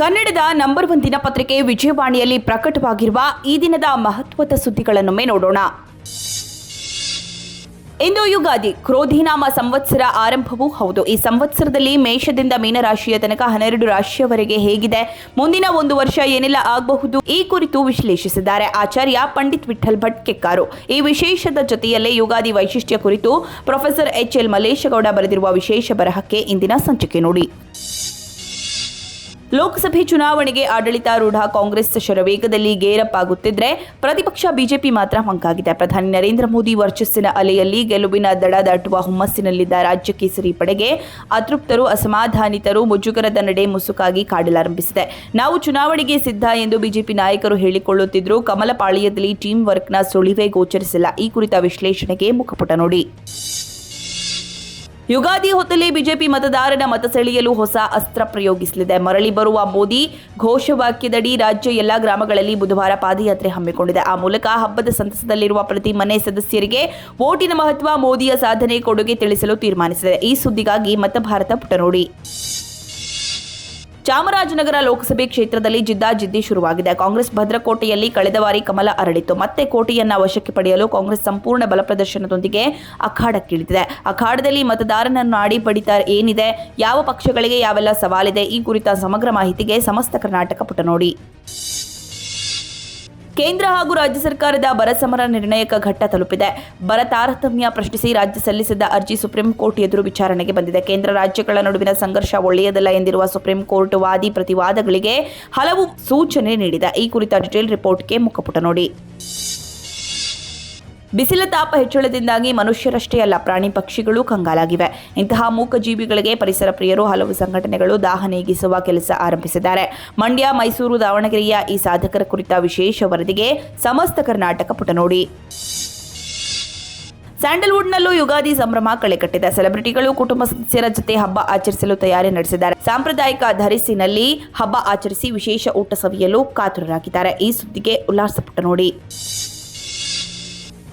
ಕನ್ನಡದ number one ದಿನಪತ್ರಿಕೆ ವಿಜಯವಾಣಿಯಲ್ಲಿ ಪ್ರಕಟವಾಗಿರುವ ಈ ದಿನದ ಮಹತ್ವದ ಸುದ್ದಿಗಳನ್ನೊಮ್ಮೆ ನೋಡೋಣ. ಇಂದು ಯುಗಾದಿ ಕ್ರೋಧಿನಾಮ ಸಂವತ್ಸರ ಆರಂಭವೂ ಹೌದು. ಈ ಸಂವತ್ಸರದಲ್ಲಿ ಮೇಷದಿಂದ ಮೀನರಾಶಿಯ ತನಕ ಹನ್ನೆರಡು ರಾಶಿಯವರೆಗೆ ಹೇಗಿದೆ? ಮುಂದಿನ ಒಂದು ವರ್ಷ ಏನೆಲ್ಲ ಆಗಬಹುದು? ಈ ಕುರಿತು ವಿಶ್ಲೇಷಿಸಿದ್ದಾರೆ ಆಚಾರ್ಯ ಪಂಡಿತ್ ವಿಠಲ್ ಭಟ್ ಕೆಕ್ಕಾರು. ಈ ವಿಶೇಷದ ಜೊತೆಯಲ್ಲೇ ಯುಗಾದಿ ವೈಶಿಷ್ಟ್ಯ ಕುರಿತು ಪ್ರೊಫೆಸರ್ ಎಚ್ ಎಲ್ ಮಲೇಶಗೌಡ ಬರೆದಿರುವ ವಿಶೇಷ ಬರಹಕ್ಕೆ ಇಂದಿನ ಸಂಚಿಕೆ ನೋಡಿ. ಲೋಕಸಭೆ ಚುನಾವಣೆಗೆ ಆಡಳಿತಾರೂಢ ಕಾಂಗ್ರೆಸ್ ಶರವೇಗದಲ್ಲಿ ಗೇರಪ್ಪಾಗುತ್ತಿದ್ದರೆ ಪ್ರತಿಪಕ್ಷ ಬಿಜೆಪಿ ಮಾತ್ರ ಮಂಕಾಗಿದೆ ಪ್ರಧಾನಿ ನರೇಂದ್ರ ಮೋದಿ ವರ್ಚಸ್ಸಿನ ಅಲೆಯಲ್ಲಿ ಗೆಲುವಿನ ದಡ ದಾಟುವ ಹುಮ್ಮಸ್ಸಿನಲ್ಲಿದ್ದ ರಾಜ್ಯ ಕೇಸರಿ ಪಡೆಗೆ ಅತೃಪ್ತರು, ಅಸಮಾಧಾನಿತರು ಮುಜುಗರದ ನಡೆ ಮುಸುಕಾಗಿ ಕಾಡಲಾರಂಭಿಸಿದೆ ನಾವು ಚುನಾವಣೆಗೆ ಸಿದ್ಧ ಎಂದು ಬಿಜೆಪಿ ನಾಯಕರು ಹೇಳಿಕೊಳ್ಳುತ್ತಿದ್ದರು ಕಮಲ ಪಾಳ್ಯದಲ್ಲಿ ಟೀಮ್ ವರ್ಕ್ನ ಸುಳಿವೇ ಗೋಚರಿಸಿಲ್ಲ. ಈ ಕುರಿತ ವಿಶ್ಲೇಷಣೆಗೆ ಮುಖಪುಟ ನೋಡಿ. ಯುಗಾದಿ ಹೊತ್ತಲ್ಲಿ ಬಿಜೆಪಿ ಮತದಾರನ ಮತ ಸೆಳೆಯಲು ಹೊಸ ಅಸ್ತ್ರ ಪ್ರಯೋಗಿಸಲಿದೆ. ಮರಳಿ ಬರುವ ಮೋದಿ ಘೋಷವಾಕ್ಯದಡಿ ರಾಜ್ಯ ಎಲ್ಲಾ ಗ್ರಾಮಗಳಲ್ಲಿ ಬುಧವಾರ ಪಾದಯಾತ್ರೆ ಹಮ್ಮಿಕೊಂಡಿದೆ. ಆ ಮೂಲಕ ಹಬ್ಬದ ಸಂತಸದಲ್ಲಿರುವ ಪ್ರತಿ ಮನೆ ಸದಸ್ಯರಿಗೆ ಓಟಿನ ಮಹತ್ವ ಮೋದಿಯ ಸಾಧನೆ ಕೊಡುಗೆ ತಿಳಿಸಲು ತೀರ್ಮಾನಿಸಿದೆ. ಈ ಸುದ್ದಿಗಾಗಿ ಮತಭಾರತ ಪುಟ ನೋಡಿ ಚಾಮರಾಜನಗರ ಲೋಕಸಭೆ ಕ್ಷೇತ್ರದಲ್ಲಿ ಜಿದ್ದಾಜಿದ್ದಿ ಶುರುವಾಗಿದೆ. ಕಾಂಗ್ರೆಸ್ ಭದ್ರಕೋಟೆಯಲ್ಲಿ ಕಳೆದ ಬಾರಿ ಕಮಲ ಅರಳಿತ್ತು. ಮತ್ತೆ ಕೋಟೆಯನ್ನ ವಶಕ್ಕೆ ಪಡೆಯಲು ಕಾಂಗ್ರೆಸ್ ಸಂಪೂರ್ಣ ಬಲ ಪ್ರದರ್ಶನದೊಂದಿಗೆ ಅಖಾಡಕ್ಕಿಳಿದಿದೆ. ಅಖಾಡದಲ್ಲಿ ಮತದಾರನನ್ನು ನಾಡಿ ಬಡಿತ ಏನಿದೆ? ಯಾವ ಪಕ್ಷಗಳಿಗೆ ಯಾವೆಲ್ಲ ಸವಾಲಿದೆ? ಈ ಕುರಿತ ಸಮಗ್ರ ಮಾಹಿತಿಗೆ ಸಮಸ್ತ ಕರ್ನಾಟಕ ಪುಟ ನೋಡಿ. ಕೇಂದ್ರ ಹಾಗೂ ರಾಜ್ಯ ಸರ್ಕಾರದ ಬರ ಸಮರ ನಿರ್ಣಾಯಕ ಘಟ್ಟ ತಲುಪಿದೆ. ಬರ ತಾರತಮ್ಯ ಪ್ರಶ್ನಿಸಿ ರಾಜ್ಯ ಸಲ್ಲಿಸಿದ್ದ ಅರ್ಜಿ ಸುಪ್ರೀಂ ಕೋರ್ಟ್ ಎದುರು ವಿಚಾರಣೆಗೆ ಬಂದಿದೆ. ಕೇಂದ್ರ ರಾಜ್ಯಗಳ ನಡುವಿನ ಸಂಘರ್ಷ ಒಳ್ಳೆಯದಲ್ಲ ಎಂದಿರುವ ಸುಪ್ರೀಂ ಕೋರ್ಟ್ ವಾದಿ ಪ್ರತಿವಾದಗಳಿಗೆ ಹಲವು ಸೂಚನೆ ನೀಡಿದೆ. ಈ ಕುರಿತ ಡಿಟೇಲ್ ರಿಪೋರ್ಟ್ಗೆ ಮುಖಪುಟ ನೋಡಿ. ಬಿಸಿಲ ತಾಪ ಹೆಚ್ಚಳದಿಂದಾಗಿ ಮನುಷ್ಯರಷ್ಟೇ ಅಲ್ಲ, ಪ್ರಾಣಿ ಪಕ್ಷಿಗಳು ಕಂಗಾಲಾಗಿವೆ. ಇಂತಹ ಮೂಕಜೀವಿಗಳಿಗೆ ಪರಿಸರ ಪ್ರಿಯರು ಹಲವು ಸಂಘಟನೆಗಳು ದಾಹ ನೀಗಿಸುವ ಕೆಲಸ ಆರಂಭಿಸಿದ್ದಾರೆ. ಮಂಡ್ಯ, ಮೈಸೂರು, ದಾವಣಗೆರೆಯ ಈ ಸಾಧಕರ ಕುರಿತ ವಿಶೇಷ ವರದಿಗೆ ಸಮಸ್ತ ಕರ್ನಾಟಕ ಪುಟ ನೋಡಿ. ಸ್ಯಾಂಡಲ್ವುಡ್ನಲ್ಲೂ ಯುಗಾದಿ ಸಂಭ್ರಮ ಕಳೆಕಟ್ಟಿದೆ. ಸೆಲೆಬ್ರಿಟಿಗಳು ಕುಟುಂಬ ಸದಸ್ಯರ ಜೊತೆ ಹಬ್ಬ ಆಚರಿಸಲು ತಯಾರಿ ನಡೆಸಿದ್ದಾರೆ. ಸಾಂಪ್ರದಾಯಿಕ ಧರಿಸಿನಲ್ಲಿ ಹಬ್ಬ ಆಚರಿಸಿ ವಿಶೇಷ ಊಟ ಸವಿಯಲು ಕಾತುರರಾಗಿದ್ದಾರೆ. ಈ ಸುದ್ದಿಗೆ ಉಲ್ಲಾಸ ಪುಟ ನೋಡಿ.